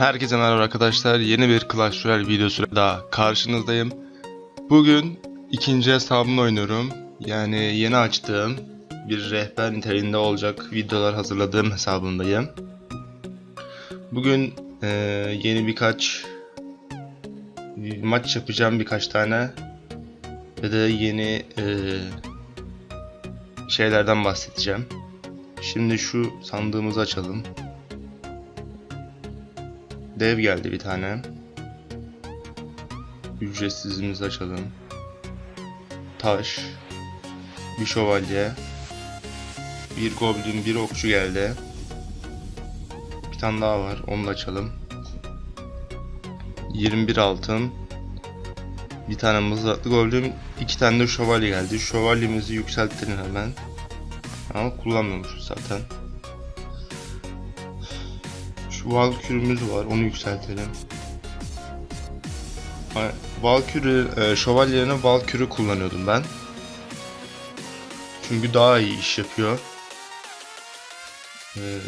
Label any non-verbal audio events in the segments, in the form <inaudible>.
Herkese merhaba arkadaşlar. Yeni bir Clash Royale videosuyla daha karşınızdayım. Bugün ikinci hesabımla oynuyorum. Yani yeni açtığım bir rehber niteliğinde olacak videolar hazırladığım hesabındayım. Bugün eee, yeni birkaç maç yapacağım birkaç tane ve de yeni eee, şeylerden bahsedeceğim. Şimdi şu sandığımızı açalım. Dev geldi bir tane. Ücretsizimizi açalım. Taş. Bir şövalye. Bir goblin, bir okçu geldi. Bir tane daha var. Onu da açalım. 21 altın. Bir tane mızraklı goblin. iki tane de şövalye geldi. Şövalyemizi yükseltelim hemen. Ama kullanmıyormuşuz zaten. Şu Valkürümüz var. Onu yükseltelim. Valkürü, e, şövalye yerine Valkürü kullanıyordum ben. Çünkü daha iyi iş yapıyor. Ee,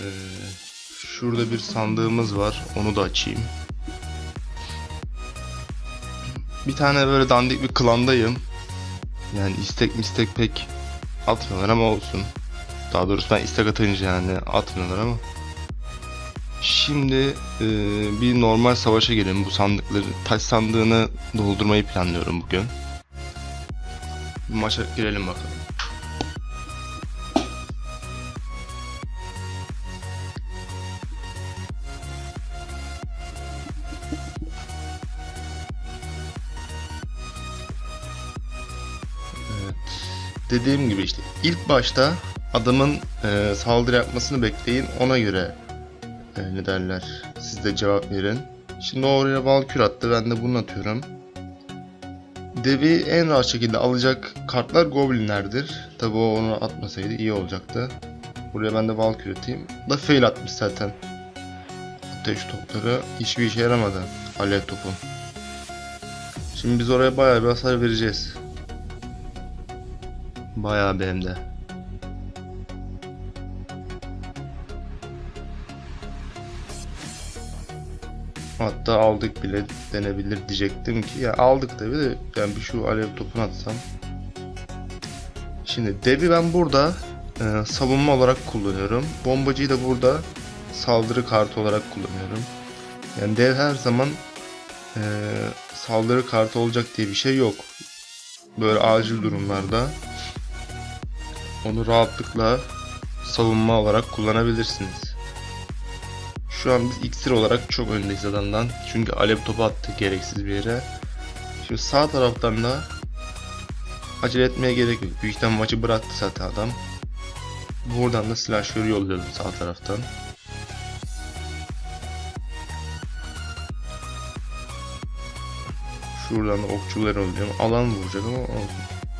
şurada bir sandığımız var. Onu da açayım. Bir tane böyle dandik bir klandayım. Yani istek mistek pek atmıyorlar ama olsun. Daha doğrusu ben istek atınca yani atmıyorlar ama. Şimdi e, bir normal savaşa girelim. Bu sandıkları, taş sandığını doldurmayı planlıyorum bugün. Bir maça girelim bakalım. Evet. Dediğim gibi işte ilk başta adamın e, saldırı yapmasını bekleyin. Ona göre e, ne derler siz de cevap verin. Şimdi oraya Valkür attı ben de bunu atıyorum. Devi en rahat şekilde alacak kartlar Goblinlerdir. Tabi o onu atmasaydı iyi olacaktı. Buraya ben de Valkür atayım. Da fail atmış zaten. Ateş topları hiçbir işe yaramadı. Alev topu. Şimdi biz oraya bayağı bir hasar vereceğiz. Bayağı bir Hatta aldık bile denebilir diyecektim ki ya aldık tabi de yani bir şu alev topunu atsam. Şimdi devi ben burada e, savunma olarak kullanıyorum. Bombacıyı da burada saldırı kartı olarak kullanıyorum. Yani dev her zaman e, saldırı kartı olacak diye bir şey yok. Böyle acil durumlarda onu rahatlıkla savunma olarak kullanabilirsiniz. Şu an biz iksir olarak çok öndeyiz adamdan. Çünkü alev topu attı gereksiz bir yere. Şimdi sağ taraftan da acele etmeye gerek yok. Büyük ihtimal maçı bıraktı zaten adam. Buradan da silahşörü yolluyordum sağ taraftan. Şuradan da okçuları yolluyorum. Alan vuracak ama.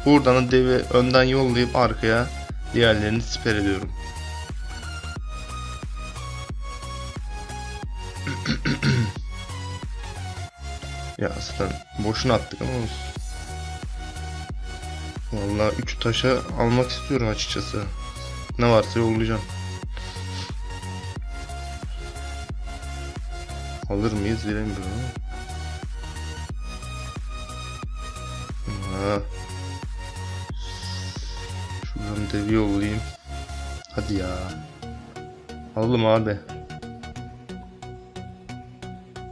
Buradan da devi önden yollayıp arkaya diğerlerini siper ediyorum. Ya zaten boşuna attık ama olsun. Vallahi 3 taşa almak istiyorum açıkçası. Ne varsa yollayacağım. Alır mıyız bilemiyorum. Ha. Şuradan devi yollayayım. Hadi ya. Alalım abi.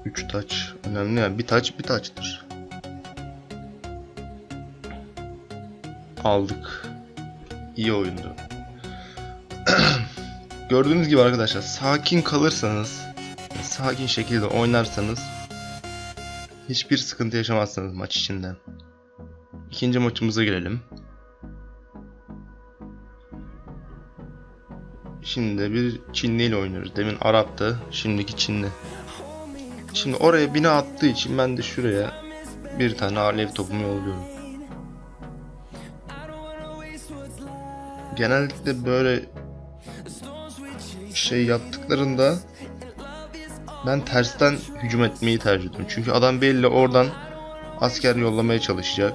3 taç önemli yani bir taç bir taçtır. Aldık. İyi oyundu. <clears throat> Gördüğünüz gibi arkadaşlar sakin kalırsanız sakin şekilde oynarsanız hiçbir sıkıntı yaşamazsınız maç içinde. İkinci maçımıza girelim. Şimdi de bir Çinli ile oynuyoruz. Demin Arap'tı, şimdiki Çinli. Şimdi oraya bina attığı için ben de şuraya bir tane alev topumu yolluyorum. Genellikle böyle şey yaptıklarında ben tersten hücum etmeyi tercih ediyorum. Çünkü adam belli oradan asker yollamaya çalışacak.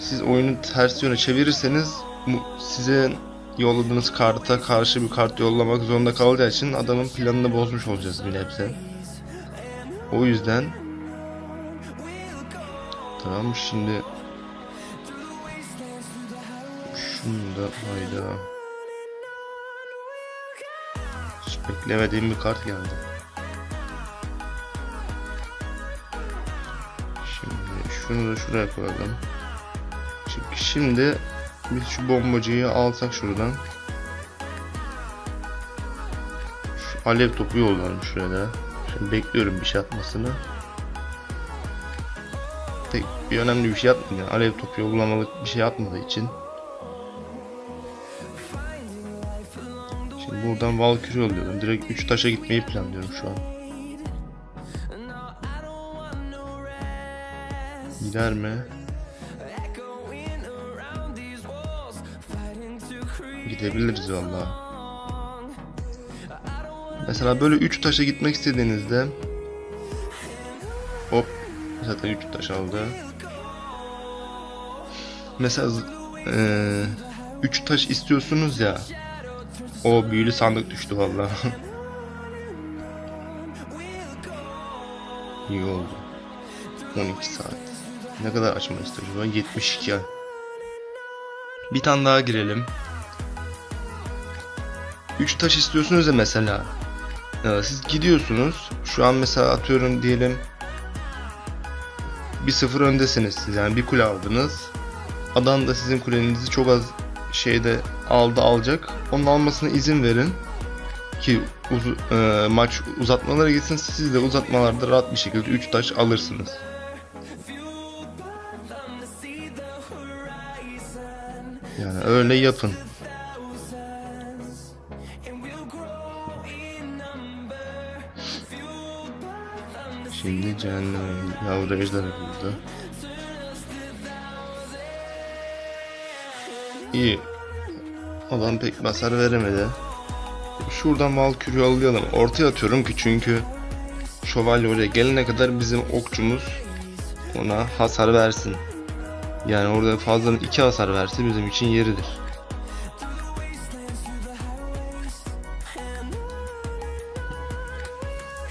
Siz oyunu ters yöne çevirirseniz size yolladığınız karta karşı bir kart yollamak zorunda kalacağı için adamın planını bozmuş olacağız bir nebze. O yüzden Tamam şimdi şunu da hayda Hiç beklemediğim bir kart geldi. Şimdi şunu da şuraya koyalım. Çünkü şimdi biz şu bombacıyı alsak şuradan. Şu alev topu yollarım şuraya da. Şimdi bekliyorum bir şey atmasını. Tek bir önemli bir şey atmadı. Yani alev topu yollamalık bir şey atmadığı için. Şimdi buradan Valkyrie yolluyorum. Direkt 3 taşa gitmeyi planlıyorum şu an. Gider mi? Gidebiliriz valla. Mesela böyle 3 taşa gitmek istediğinizde Hop zaten 3 taş aldı. Mesela 3 taş istiyorsunuz ya. O büyülü sandık düştü valla. <laughs> İyi oldu. 12 saat. Ne kadar açma istiyor acaba? 72 ay. Bir tane daha girelim. 3 taş istiyorsunuz ya mesela. Ee, siz gidiyorsunuz. Şu an mesela atıyorum diyelim bir sıfır öndesiniz siz yani bir kule aldınız. Adam da sizin kulenizi çok az şeyde aldı alacak. Onun almasına izin verin ki uzu- e, maç uzatmalara gitsin. Siz de uzatmalarda rahat bir şekilde 3 taş alırsınız. Yani öyle yapın. Şimdi cehennem yavru ejder burada. İyi. Adam pek basar veremedi. Şuradan Valkyrie'yi alayalım. Ortaya atıyorum ki çünkü şövalye oraya gelene kadar bizim okçumuz ona hasar versin. Yani orada fazladan iki hasar verse bizim için yeridir.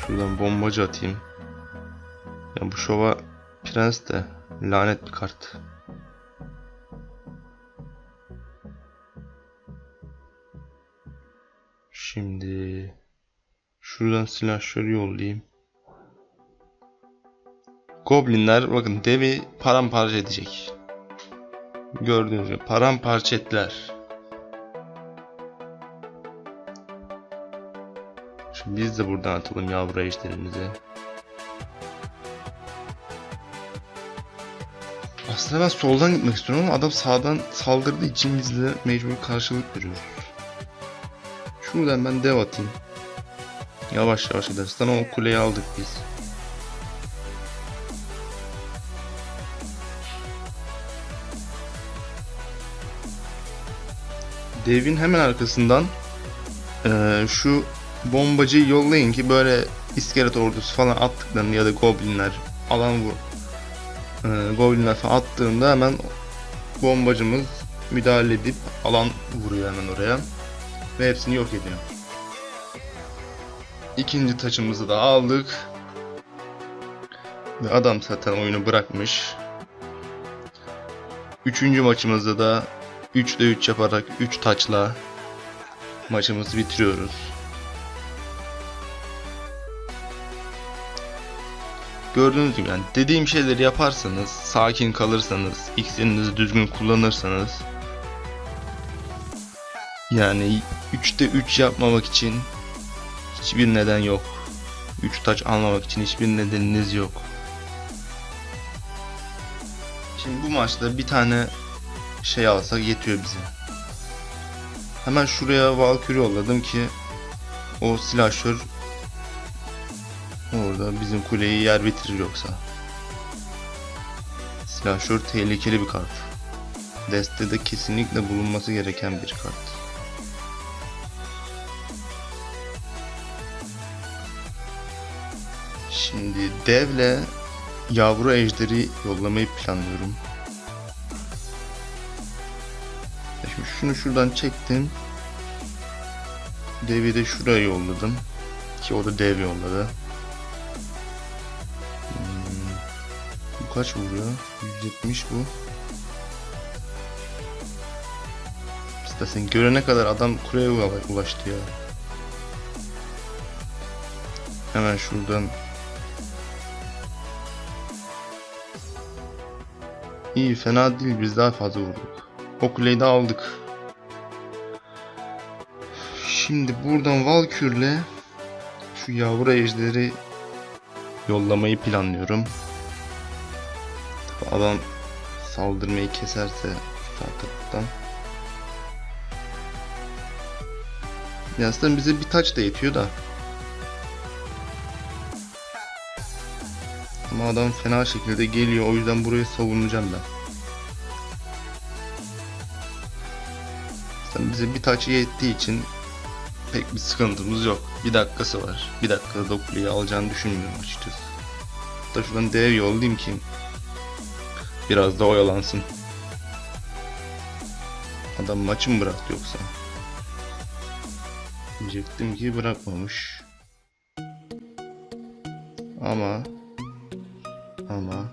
Şuradan bombacı atayım. Ya bu şova prens de lanet bir kart. Şimdi şuradan silahları yollayayım. Goblinler bakın devi paramparça edecek. Gördüğünüz gibi paramparça ettiler. Şimdi biz de buradan atalım yavru ejderimizi. Aslında ben soldan gitmek istiyorum ama adam sağdan saldırdığı için biz mecbur karşılık veriyoruz. Şuradan ben dev atayım. Yavaş yavaş gideriz. Tamam o kuleyi aldık biz. Devin hemen arkasından eee, şu bombacıyı yollayın ki böyle iskelet ordusu falan attıklarını ya da goblinler alan vur e, goblinler falan attığında hemen bombacımız müdahale edip alan vuruyor hemen oraya ve hepsini yok ediyor. İkinci taçımızı da aldık. Ve adam zaten oyunu bırakmış. Üçüncü maçımızda da 3'de 3 yaparak 3 taçla maçımızı bitiriyoruz. Gördüğünüz gibi yani dediğim şeyleri yaparsanız, sakin kalırsanız, iksirinizi düzgün kullanırsanız yani 3'te 3 yapmamak için hiçbir neden yok. 3 taç almamak için hiçbir nedeniniz yok. Şimdi bu maçta bir tane şey alsak yetiyor bize. Hemen şuraya Valkyrie yolladım ki o silahşör orada bizim kuleyi yer bitirir yoksa. Silahşör tehlikeli bir kart. Destede kesinlikle bulunması gereken bir kart. Şimdi devle yavru ejderi yollamayı planlıyorum. Şimdi Şunu şuradan çektim. Devi de şuraya yolladım. Ki o da dev yolladı. Kaç vuruyor? 170 bu. İstersen görene kadar adam kuleye ula- ulaştı ya. Hemen şuradan İyi fena değil biz daha fazla vurduk. O kuleyi de aldık. Şimdi buradan Valkür'le şu yavru ejderi yollamayı planlıyorum. Tabii adam saldırmayı keserse taraftan. Ya aslında bize bir taç da yetiyor da. Ama adam fena şekilde geliyor o yüzden burayı savunacağım ben. Zaten bize bir taç yettiği için pek bir sıkıntımız yok. Bir dakikası var. Bir dakikada da alacağını düşünmüyorum açıkçası. Hatta şuradan dev yollayayım ki biraz da oyalansın. Adam maçı mı bıraktı yoksa? Diyecektim ki bırakmamış. Ama ama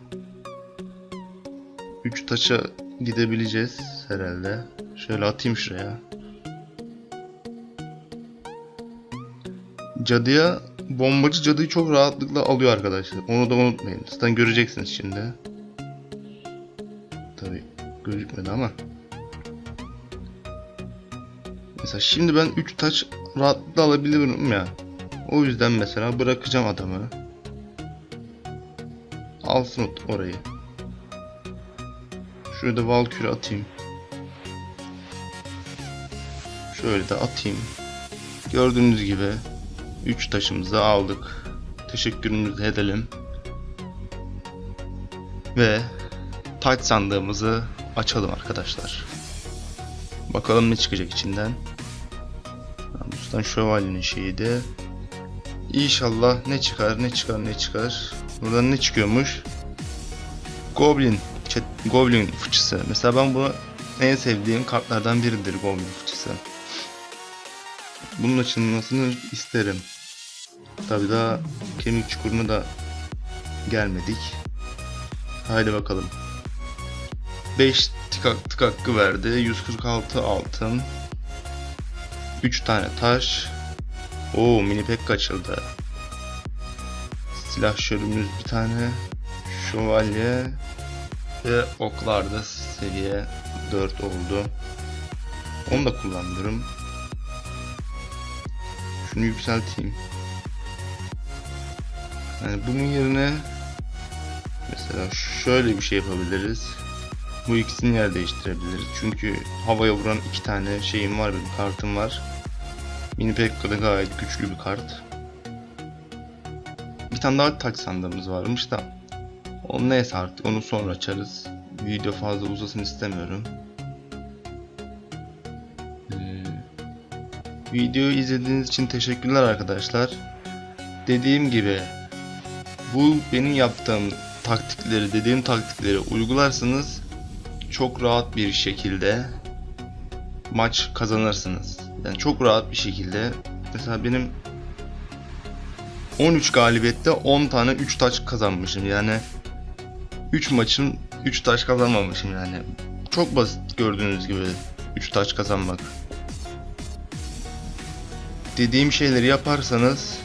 3 taça gidebileceğiz herhalde. Şöyle atayım şuraya. Cadıya bombacı cadıyı çok rahatlıkla alıyor arkadaşlar. Onu da unutmayın. Zaten göreceksiniz şimdi. Gözükmedi ama. Mesela şimdi ben 3 taç rahatlıkla alabilirim ya. O yüzden mesela bırakacağım adamı. Alsın orayı. Şurada Valkür'ü atayım. Şöyle de atayım. Gördüğünüz gibi 3 taşımızı aldık. Teşekkürümüzü edelim. Ve taç sandığımızı açalım arkadaşlar. Bakalım ne çıkacak içinden. Mustan şövalyenin şeyiydi. İnşallah ne çıkar ne çıkar ne çıkar. Buradan ne çıkıyormuş? Goblin. Goblin fıçısı. Mesela ben bunu en sevdiğim kartlardan biridir Goblin fıçısı. Bunun açılmasını isterim. Tabi daha kemik çukuruna da gelmedik. Haydi bakalım. 5 tık, tık hakkı verdi. 146 altın. 3 tane taş. Oo mini pek açıldı. Silah şörümüz bir tane. Şövalye. Ve oklar da seviye 4 oldu. Onu da kullanırım. Şunu yükselteyim. Yani bunun yerine mesela şöyle bir şey yapabiliriz. Bu ikisini yer değiştirebiliriz. Çünkü havaya vuran iki tane şeyim var benim kartım var. Mini Pekka gayet güçlü bir kart. Bir tane daha taç sandığımız varmış da. O neyse artık onu sonra açarız. Video fazla uzasın istemiyorum. Ee, videoyu izlediğiniz için teşekkürler arkadaşlar. Dediğim gibi bu benim yaptığım taktikleri, dediğim taktikleri uygularsanız çok rahat bir şekilde maç kazanırsınız. Yani çok rahat bir şekilde. Mesela benim 13 galibiyette 10 tane 3 taç kazanmışım. Yani 3 maçın 3 taş kazanmamışım yani. Çok basit gördüğünüz gibi 3 taç kazanmak. Dediğim şeyleri yaparsanız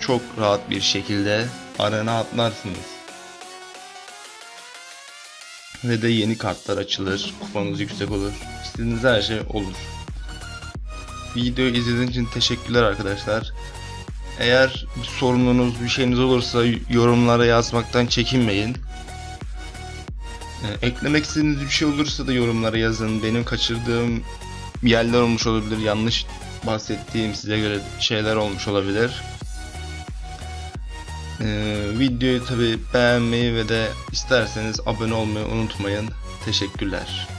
çok rahat bir şekilde arena atlarsınız. Ve de yeni kartlar açılır, kupanız yüksek olur. İstediğiniz her şey olur. Videoyu izlediğiniz için teşekkürler arkadaşlar. Eğer bir sorununuz, bir şeyiniz olursa yorumlara yazmaktan çekinmeyin. Ee, Eklemek istediğiniz bir şey olursa da yorumlara yazın. Benim kaçırdığım yerler olmuş olabilir. Yanlış bahsettiğim size göre şeyler olmuş olabilir. Ee, videoyu tabi beğenmeyi ve de isterseniz abone olmayı unutmayın. Teşekkürler.